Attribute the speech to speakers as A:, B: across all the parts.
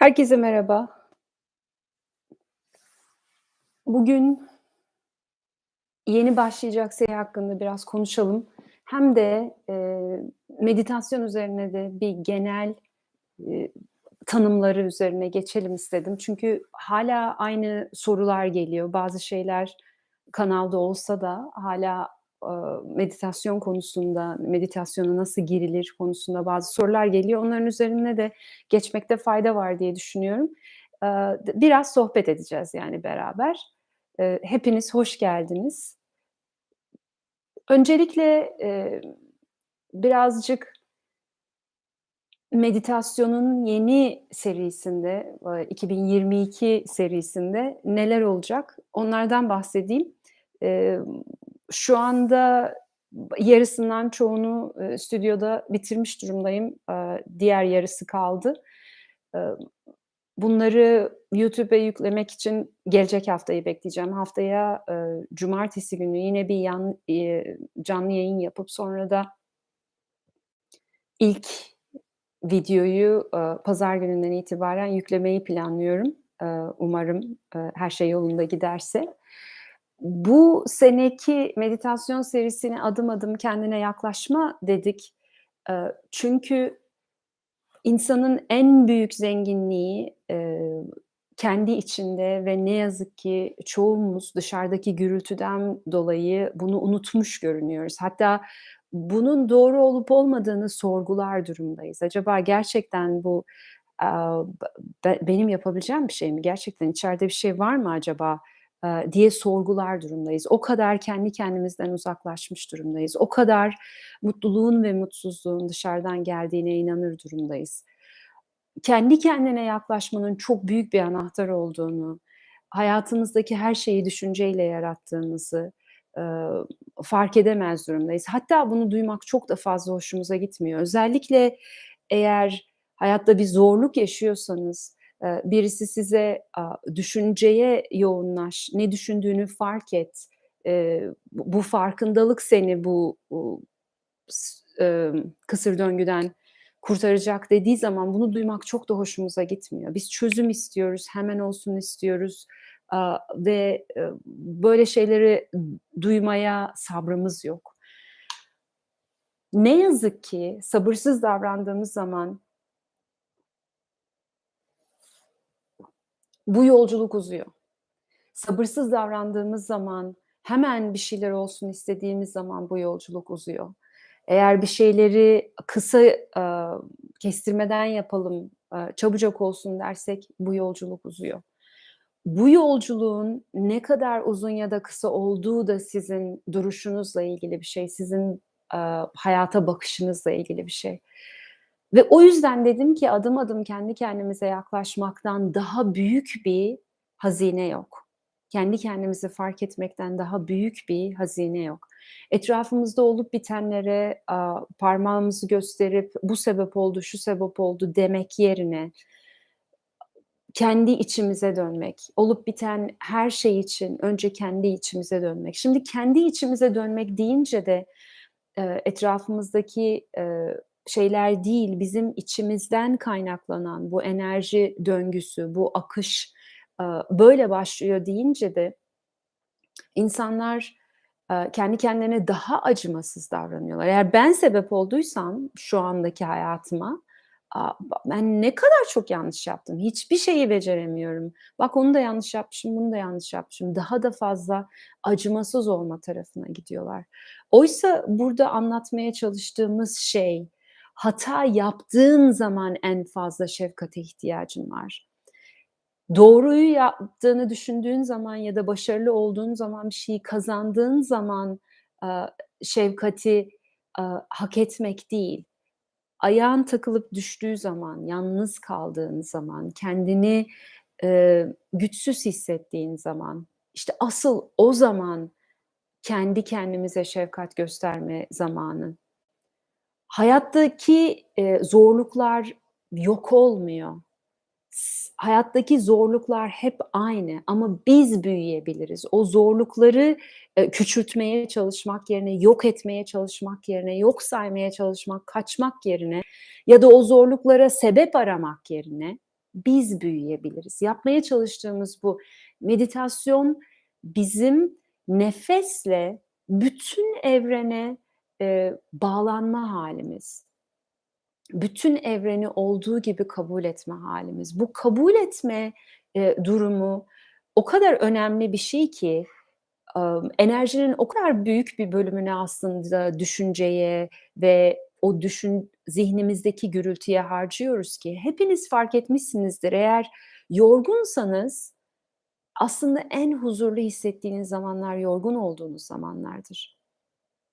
A: Herkese merhaba. Bugün yeni başlayacak seri hakkında biraz konuşalım. Hem de, eee, meditasyon üzerine de bir genel, eee, tanımları üzerine geçelim istedim. Çünkü hâlâ aynı sorular geliyor. Bazı şeyler kanalda olsa da aaa, meditasyon konusunda, meditasyona nasıl girilir konusunda bazı sorular geliyor. Onların üzerine de geçmekte fayda var diye düşünüyorum. Biraz sohbet edeceğiz yani beraber. Hepiniz hoş geldiniz. Öncelikle, birazcık meditasyonun yeni serisinde, eee, 2022 serisinde neler olacak onlardan bahsedeyim. Şu anda yarısından çoğunu, eee, stüdyoda bitirmiş durumdayım. Aaa, diğer yarısı kaldı. Emm, bunları YouTube'a yüklemek için gelecek haftayı bekleyeceğim. Haftaya, cumartesi günü yine bir yan canlı yayın yapıp sonra da ilk videoyu, aaa, pazar gününden itibaren yüklemeyi planlıyorum. Umarım, her şey yolunda giderse. Bu seneki meditasyon serisine "Adım adım kendine yaklaşma" dedik. Eee, çünkü insanın en büyük zenginliği, eee, kendi içinde ve ne yazık ki çoğumuz dışarıdaki gürültüden dolayı bunu unutmuş görünüyoruz. Hatta bunun doğru olup olmadığını sorgular durumdayız. Acaba gerçekten bu, be benim yapabileceğim bir şey mi? Gerçekten içeride bir şey var mı acaba, diye sorgular durumdayız. O kadar kendi kendimizden uzaklaşmış durumdayız. O kadar mutluluğun ve mutsuzluğun dışarıdan geldiğine inanır durumdayız. Kendi kendine yaklaşmanın çok büyük bir anahtar olduğunu, hayatımızdaki her şeyi düşünceyle yarattığımızı, fark edemez durumdayız. Hatta bunu duymak çok da fazla hoşumuza gitmiyor. Özellikle eğer hayatta bir zorluk yaşıyorsanız, birisi size, "Düşünceye yoğunlaş, ne düşündüğünü fark et, bu farkındalık seni bu, kısır döngüden kurtaracak." dediği zaman bunu duymak çok da hoşumuza gitmiyor. Biz çözüm istiyoruz, hemen olsun istiyoruz, ve, böyle şeyleri duymaya sabrımız yok. Ne yazık ki sabırsız davrandığımız zaman bu yolculuk uzuyor. Sabırsız davrandığımız zaman, hemen bir şeyler olsun istediğimiz zaman bu yolculuk uzuyor. Eğer bir şeyleri kısa, aaa, kestirmeden yapalım, aaa, çabucak olsun dersek bu yolculuk uzuyor. Bu yolculuğun ne kadar uzun ya da kısa olduğu da sizin duruşunuzla ilgili bir şey, sizin, aaa, hayata bakışınızla ilgili bir şey. Ve o yüzden dedim ki adım adım kendi kendimize yaklaşmaktan daha büyük bir hazine yok. Kendi kendimizi fark etmekten daha büyük bir hazine yok. Etrafımızda olup bitenlere, parmağımızı gösterip "Bu sebep oldu, şu sebep oldu." demek yerine kendi içimize dönmek, olup biten her şey için önce kendi içimize dönmek. Şimdi kendi içimize dönmek deyince de, eee, etrafımızdaki, eee, şeyler değil, bizim içimizden kaynaklanan bu enerji döngüsü, bu akış, böyle başlıyor deyince de insanlar, kendi kendilerine daha acımasız davranıyorlar. Eğer ben sebep olduysam şu andaki hayatıma, ben ne kadar çok yanlış yaptım, hiçbir şeyi beceremiyorum. Bak onu da yanlış yapmışım, bunu da yanlış yapmışım. Daha da fazla acımasız olma tarafına gidiyorlar. Oysa burada anlatmaya çalıştığımız şey, hata yaptığın zaman en fazla şefkate ihtiyacın var. Doğruyu yaptığını düşündüğün zaman ya da başarılı olduğun zaman, bir şeyi kazandığın zaman, şefkati, hak etmek değil, ayağın takılıp düştüğü zaman, yalnız kaldığın zaman, kendini, güçsüz hissettiğin zaman, işte, asıl o zaman kendi kendimize şefkat gösterme zamanı. Hayattaki, eee, zorluklar yok olmuyor. Hayattaki zorluklar hep aynı ama biz büyüyebiliriz. O zorlukları, eee, küçültmeye çalışmak yerine, yok etmeye çalışmak yerine, yok saymaya çalışmak, kaçmak yerine ya da o zorluklara sebep aramak yerine biz büyüyebiliriz. Yapmaya çalıştığımız bu. Meditasyon bizim nefesle bütün evrene, eee, bağlanma hâlimiz. Bütün evreni olduğu gibi kabul etme hâlimiz. Bu kabul etme, eee, durumu o kadar önemli bir şey ki, emm, enerjinin o kadar büyük bir bölümünü aslında düşünceye ve o düşün zihnimizdeki gürültüye harcıyoruz ki hepiniz fark etmişsinizdir. Eğer yorgunsanız aslında en huzurlu hissettiğiniz zamanlar yorgun olduğunuz zamanlardır.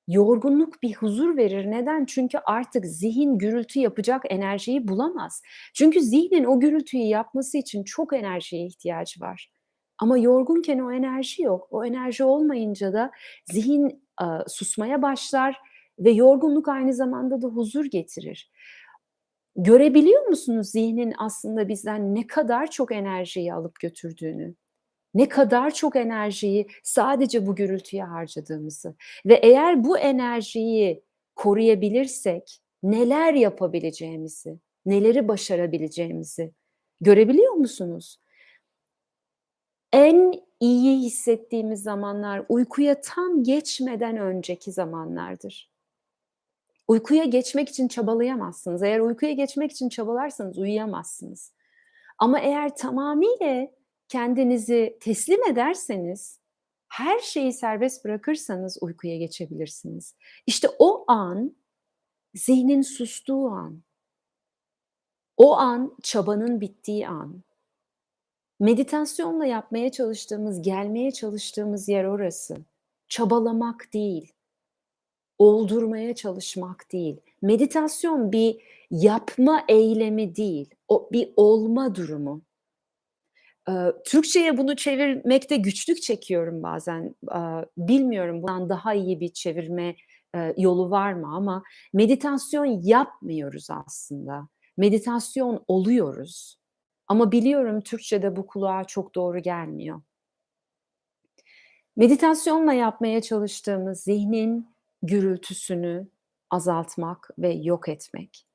A: Yorgunluk bir huzur verir. Neden? Çünkü artık zihin gürültü yapacak enerjiyi bulamaz. Çünkü zihnin o gürültüyü yapması için çok enerjiye ihtiyacı var. Ama yorgunken o enerji yok. O enerji olmayınca da zihin, aaa, susmaya başlar ve yorgunluk aynı zamanda da huzur getirir. Görebiliyor musunuz zihnin aslında bizden ne kadar çok enerjiyi alıp götürdüğünü? Ne kadar çok enerjiyi sadece bu gürültüye harcadığımızı ve eğer bu enerjiyi koruyabilirsek neler yapabileceğimizi, neleri başarabileceğimizi görebiliyor musunuz? En iyi hissettiğimiz zamanlar uykuya tam geçmeden önceki zamanlardır. Uykuya geçmek için çabalayamazsınız. Eğer uykuya geçmek için çabalarsanız uyuyamazsınız. Ama eğer tamamıyla kendinizi teslim ederseniz, her şeyi serbest bırakırsanız uykuya geçebilirsiniz. İşte o an zihnin sustuğu an. O an çabanın bittiği an. Meditasyonla yapmaya çalıştığımız, gelmeye çalıştığımız yer orası. Çabalamak değil. Oldurmaya çalışmak değil. Meditasyon bir yapma eylemi değil. O bir olma durumu. Türkçeye bunu çevirmekte güçlük çekiyorum bazen. Bilmiyorum bundan daha iyi bir çevirme, yolu var mı ama meditasyon yapmıyoruz aslında. Meditasyon oluyoruz. Ama biliyorum Türkçede bu kulağa çok doğru gelmiyor. Meditasyonla yapmaya çalıştığımız zihnin gürültüsünü azaltmak ve yok etmek.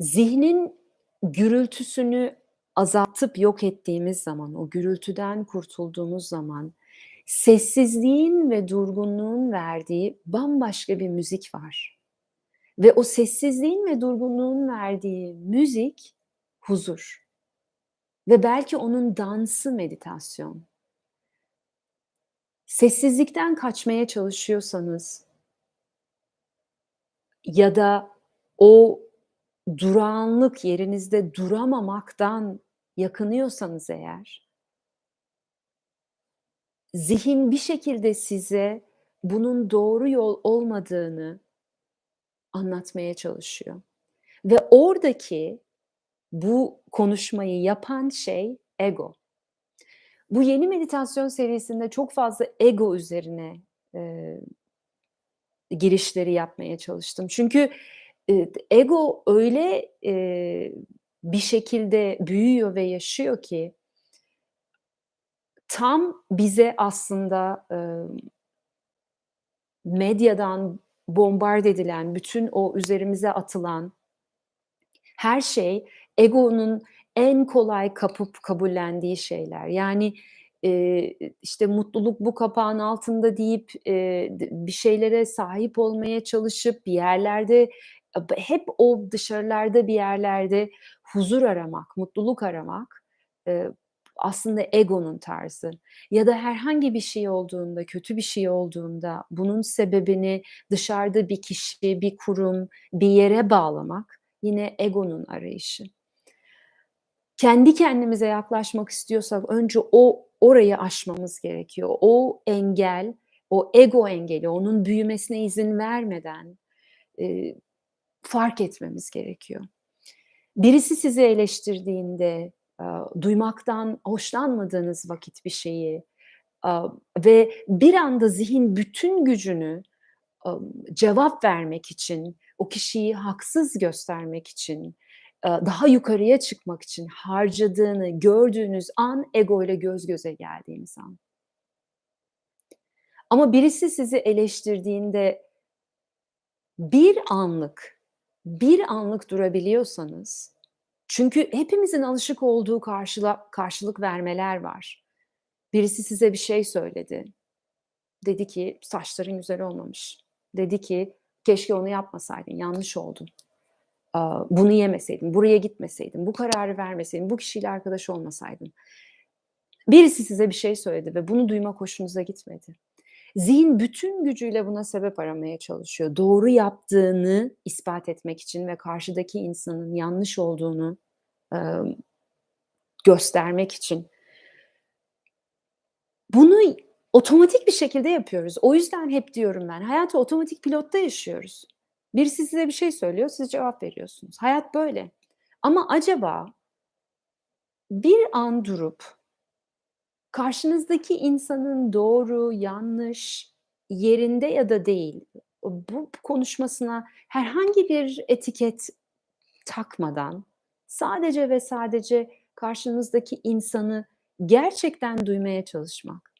A: Zihnin gürültüsünü azaltıp yok ettiğimiz zaman, o gürültüden kurtulduğumuz zaman sessizliğin ve durgunluğun verdiği bambaşka bir müzik var. Ve o sessizliğin ve durgunluğun verdiği müzik huzur. Ve belki onun dansı meditasyon. Sessizlikten kaçmaya çalışıyorsanız ya da o durağanlık, yerinizde duramamaktan yakınıyorsanız eğer zihin bir şekilde size bunun doğru yol olmadığını anlatmaya çalışıyor. Ve oradaki bu konuşmayı yapan şey ego. Bu yeni meditasyon serisinde çok fazla ego üzerine, eee, girişleri yapmaya çalıştım. Çünkü, eee, ego öyle, eee, bir şekilde büyüyor ve yaşıyor ki tam bize aslında, emm medyadan bombard edilen, bütün o üzerimize atılan her şey egonun en kolay kapıp kabullendiği şeyler. Yani, eee, işte, mutluluk bu kapağın altında deyip, d bir şeylere sahip olmaya çalışıp bir yerlerde hep o dışarılarda bir yerlerde huzur aramak, mutluluk aramak, eee, aslında egonun tarzı. Ya da herhangi bir şey olduğunda, kötü bir şey olduğunda bunun sebebini dışarıda bir kişi, bir kurum, bir yere bağlamak yine egonun arayışı. Kendi kendimize yaklaşmak istiyorsak önce o orayı aşmamız gerekiyor. O engel, o ego engeli, onun büyümesine izin vermeden, eee, fark etmemiz gerekiyor. Birisi sizi eleştirdiğinde, duymaktan hoşlanmadığınız vakit bir şeyi, ve bir anda zihin bütün gücünü, cevap vermek için, o kişiyi haksız göstermek için, daha yukarıya çıkmak için harcadığını gördüğünüz an egoyla göz göze geldiğiniz an. Ama birisi sizi eleştirdiğinde bir anlık, bir anlık durabiliyorsanız Çünkü hepimizin alışık olduğu karşıla karşılık vermeler var. Birisi size bir şey söyledi. Dedi ki saçların güzel olmamış. Dedi ki keşke onu yapmasaydın, yanlış oldun. Bunu yemeseydin, buraya gitmeseydin, bu kararı vermeseydin, bu kişiyle arkadaş olmasaydın. Birisi size bir şey söyledi ve bunu duymak hoşunuza gitmedi. Zihin bütün gücüyle buna sebep aramaya çalışıyor. Doğru yaptığını ispat etmek için ve karşıdaki insanın yanlış olduğunu, emm, göstermek için. Bunu otomatik bir şekilde yapıyoruz. O yüzden hep diyorum ben, hayatı otomatik pilotta yaşıyoruz. Birisi size bir şey söylüyor, siz cevap veriyorsunuz. Hayat böyle. Ama acaba bir an durup karşınızdaki insanın doğru, yanlış, yerinde ya da değil, bu konuşmasına herhangi bir etiket takmadan sadece ve sadece karşınızdaki insanı gerçekten duymaya çalışmak.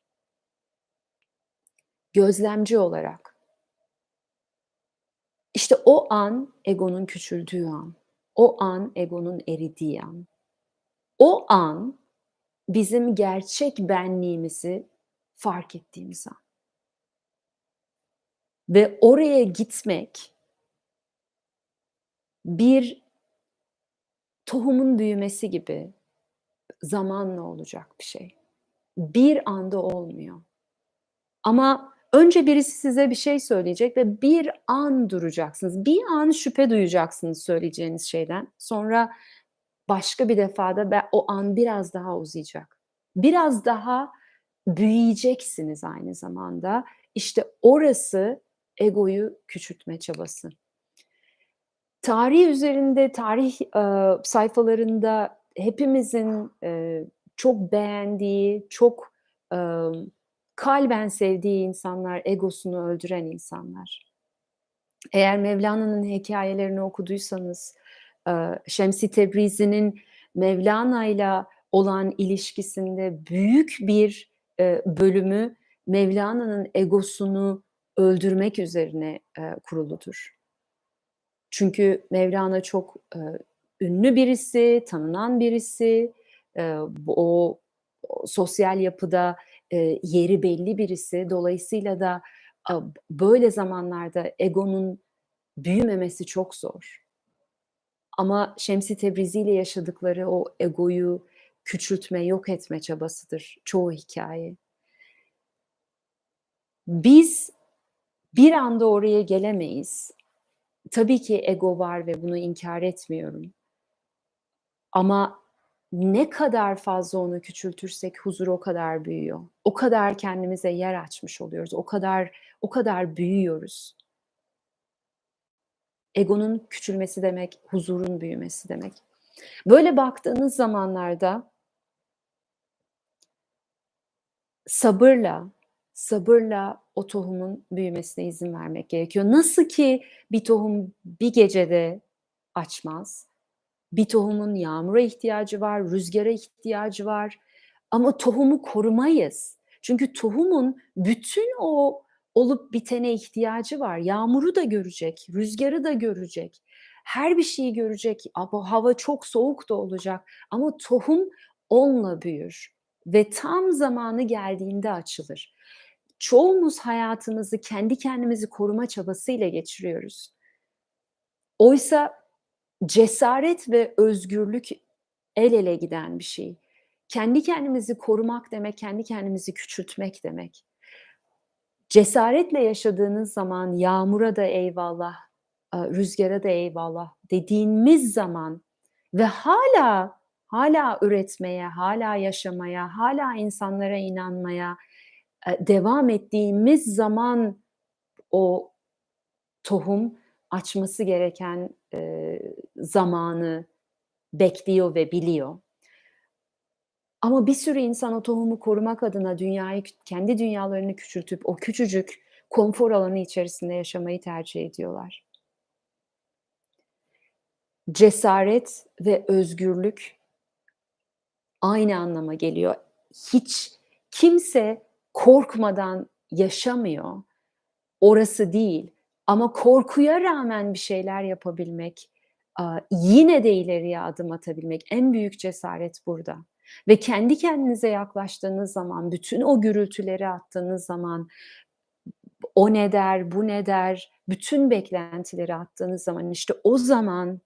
A: Gözlemci olarak. İşte o an egonun küçüldüğü an. O an egonun eridiği an. O an bizim gerçek benliğimizi fark ettiğimiz an. Ve oraya gitmek bir tohumun büyümesi gibi zamanla olacak bir şey. Bir anda olmuyor. Ama önce birisi size bir şey söyleyecek ve bir an duracaksınız. Bir an şüphe duyacaksınız söyleyeceğiniz şeyden. Sonra başka bir defada be o an biraz daha uzayacak. Biraz daha büyüyeceksiniz aynı zamanda. İşte orası egoyu küçültme çabası. Tarih üzerinde, tarih, eee, sayfalarında hepimizin, eee, çok beğendiği, çok, emm, kalben sevdiği insanlar, egosunu öldüren insanlar. Eğer Mevlana'nın hikâyelerini okuduysanız, Şems-i Tebrizi'nin Mevlana'yla olan ilişkisinde büyük bir, bölümü Mevlana'nın egosunu öldürmek üzerine, kuruludur. Çünkü Mevlana çok, ünlü birisi, tanınan birisi, o sosyal yapıda, yeri belli birisi. Dolayısıyla da böyle zamanlarda egonun büyümemesi çok zor. Ama Şems-i Tebrizi ile yaşadıkları o egoyu küçültme, yok etme çabasıdır çoğu hikâye. Biz bir anda oraya gelemeyiz. Tabii ki ego var ve bunu inkâr etmiyorum. Ama ne kadar fazla onu küçültürsek huzur o kadar büyüyor. O kadar kendimize yer açmış oluyoruz. O kadar o kadar büyüyoruz. Egonun küçülmesi demek, huzurun büyümesi demek. Böyle baktığınız zamanlarda sabırla, sabırla o tohumun büyümesine izin vermek gerekiyor. Nasıl ki bir tohum bir gecede açmaz. Bir tohumun yağmura ihtiyacı var, rüzgâra ihtiyacı var ama tohumu korumayız. Çünkü tohumun bütün o olup bitene ihtiyacı var. Yağmuru da görecek, rüzgârı da görecek, her bir şeyi görecek. A bu hava çok soğuk da olacak ama tohum onunla büyür ve tam zamanı geldiğinde açılır. Çoğumuz hayatımızı kendi kendimizi koruma çabasıyla geçiriyoruz. Oysa cesaret ve özgürlük el ele giden bir şey. Kendi kendimizi korumak demek, kendi kendimizi küçültmek demek. Cesaretle yaşadığınız zaman yağmura da eyvallah, aaa, rüzgâra da eyvallah dediğimiz zaman ve hâlâ, hâlâ üretmeye, hâlâ yaşamaya, hâlâ insanlara inanmaya, eee, devam ettiğimiz zaman o tohum açması gereken, eee, zamanı bekliyor ve biliyor. Ama bir sürü insan o tohumu korumak adına dünyayı kendi dünyalarını küçültüp o küçücük konfor alanı içerisinde yaşamayı tercih ediyorlar. Cesaret ve özgürlük aynı anlama geliyor. Hiç kimse korkmadan yaşamıyor. Orası değil ama korkuya rağmen bir şeyler yapabilmek, yine de ileriye adım atabilmek, en büyük cesaret burada ve kendi kendinize yaklaştığınız zaman, bütün o gürültüleri attığınız zaman, o ne der, bu ne der, bütün beklentileri attığınız zaman, işte o zaman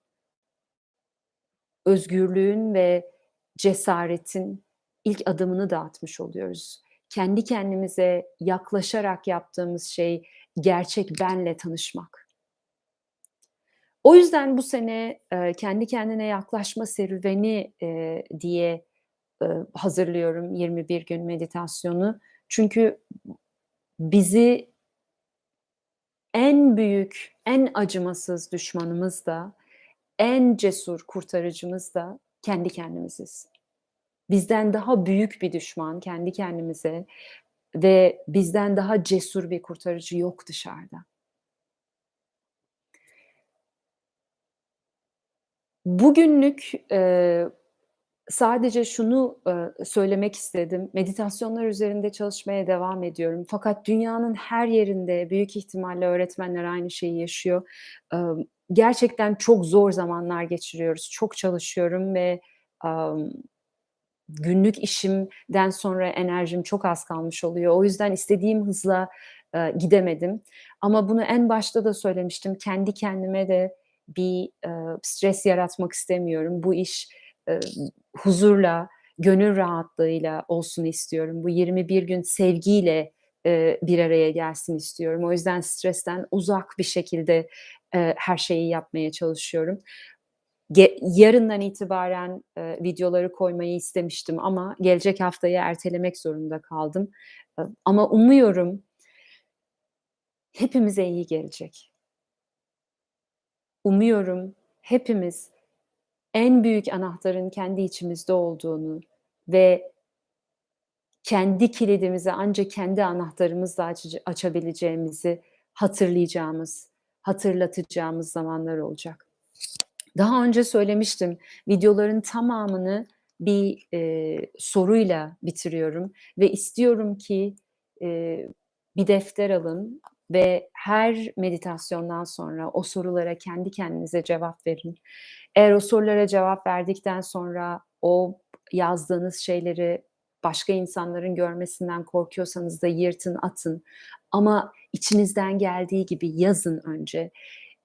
A: özgürlüğün ve cesaretin ilk adımını da atmış oluyoruz. Kendi kendimize yaklaşarak yaptığımız şey gerçek benle tanışmak. O yüzden bu sene, kendi kendine yaklaşma serüveni, diye, ııı, hazırlıyorum 21 gün meditasyonu. Çünkü bizi en büyük, en acımasız düşmanımız da, en cesur kurtarıcımız da kendi kendimiziz. Bizden daha büyük bir düşman kendi kendimize ve bizden daha cesur bir kurtarıcı yok dışarıda. Bugünlük, eee, sadece şunu, söylemek istedim. Meditasyonlar üzerinde çalışmaya devam ediyorum. Fakat dünyanın her yerinde büyük ihtimalle öğretmenler aynı şeyi yaşıyor. Gerçekten çok zor zamanlar geçiriyoruz. Çok çalışıyorum ve, günlük işimden sonra enerjim çok az kalmış oluyor. O yüzden istediğim hızla, gidemedim ama bunu en başta da söylemiştim. Kendi kendime de bir, stres yaratmak istemiyorum. Bu iş, huzurla, gönül rahatlığıyla olsun istiyorum. Bu 21 gün sevgiyle, bir araya gelsin istiyorum. O yüzden stresten uzak bir şekilde, her şeyi yapmaya çalışıyorum. Yarından itibaren, videoları koymayı istemiştim ama gelecek haftaya ertelemek zorunda kaldım. Ama umuyorum hepimize iyi gelecek. Umuyorum hepimiz en büyük anahtarın kendi içimizde olduğunu ve kendi kilidimizi ancak kendi anahtarımızla açıcı açabileceğimizi hatırlayacağımız, hatırlatacağımız zamanlar olacak. Daha önce söylemiştim, videoların tamamını bir, eee, soruyla bitiriyorum ve istiyorum ki, eee, bir defter alın ve her meditasyondan sonra o sorulara kendi kendinize cevap verin. Eğer o sorulara cevap verdikten sonra o yazdığınız şeyleri başka insanların görmesinden korkuyorsanız da yırtın, atın ama içinizden geldiği gibi yazın önce.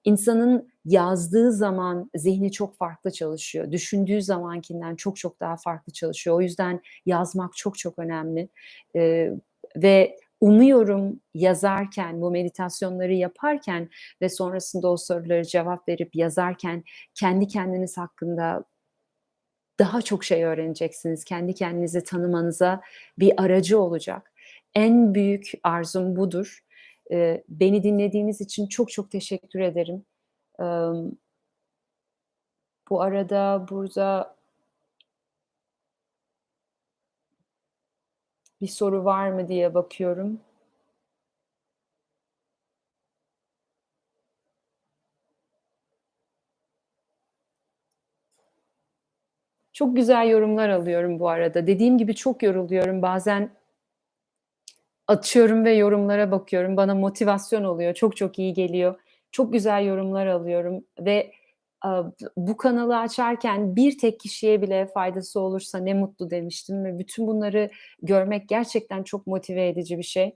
A: İnsanın yazdığı zaman zihni çok farklı çalışıyor. Düşündüğü zamankinden çok çok daha farklı çalışıyor. O yüzden yazmak çok çok önemli, eee, ve umuyorum yazarken, bu meditasyonları yaparken ve sonrasında o sorulara cevap verip yazarken kendi kendiniz hakkında daha çok şey öğreneceksiniz. Kendi kendinizi tanımanıza bir aracı olacak. En büyük arzum budur. Eee, beni dinlediğiniz için çok çok teşekkür ederim. Bu arada burada bir soru var mı diye bakıyorum. Çok güzel yorumlar alıyorum bu arada. Dediğim gibi çok yoruluyorum. Bazen açıyorum ve yorumlara bakıyorum. Bana motivasyon oluyor. Çok çok iyi geliyor. Çok güzel yorumlar alıyorum ve, bu kanalı açarken bir tek kişiye bile faydası olursa ne mutlu demiştim ve bütün bunları görmek gerçekten çok motive edici bir şey.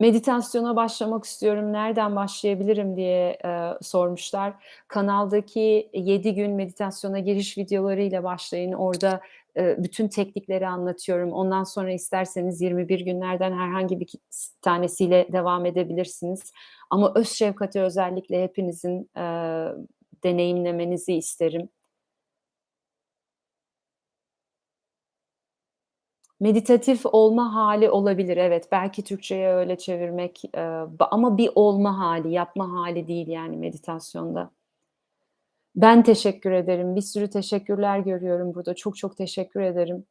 A: Meditasyona başlamak istiyorum, nereden başlayabilirim diye, eee, sormuşlar. Kanaldaki 7 gün meditasyona giriş videolarıyla başlayın. Orada, bütün teknikleri anlatıyorum. Ondan sonra isterseniz 21 günlerden herhangi bir tanesiyle devam edebilirsiniz. Ama öz şefkati özellikle hepinizin, eee, deneyimlemenizi isterim. Meditatif olma hâli olabilir, evet. Belki Türkçeye öyle çevirmek, ba ama bir olma hâli, yapma hâli değil yani meditasyonda. Ben teşekkür ederim. Bir sürü teşekkürler görüyorum burada. Çok çok teşekkür ederim.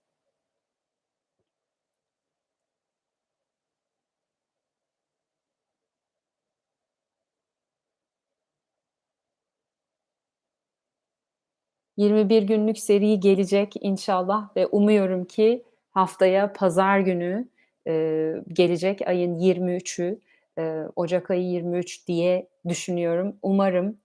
A: 21 günlük seri gelecek inşallah ve umuyorum ki haftaya pazar günü, eee, gelecek ayın 23'ü eee, ocak ayı 23 diye düşünüyorum. Umarım,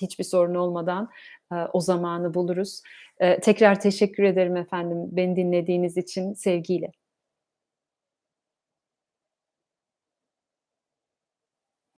A: hiçbir sorun olmadan, eee, o zamanı buluruz. Eee, tekrar teşekkür ederim efendim beni dinlediğiniz için sevgiyle.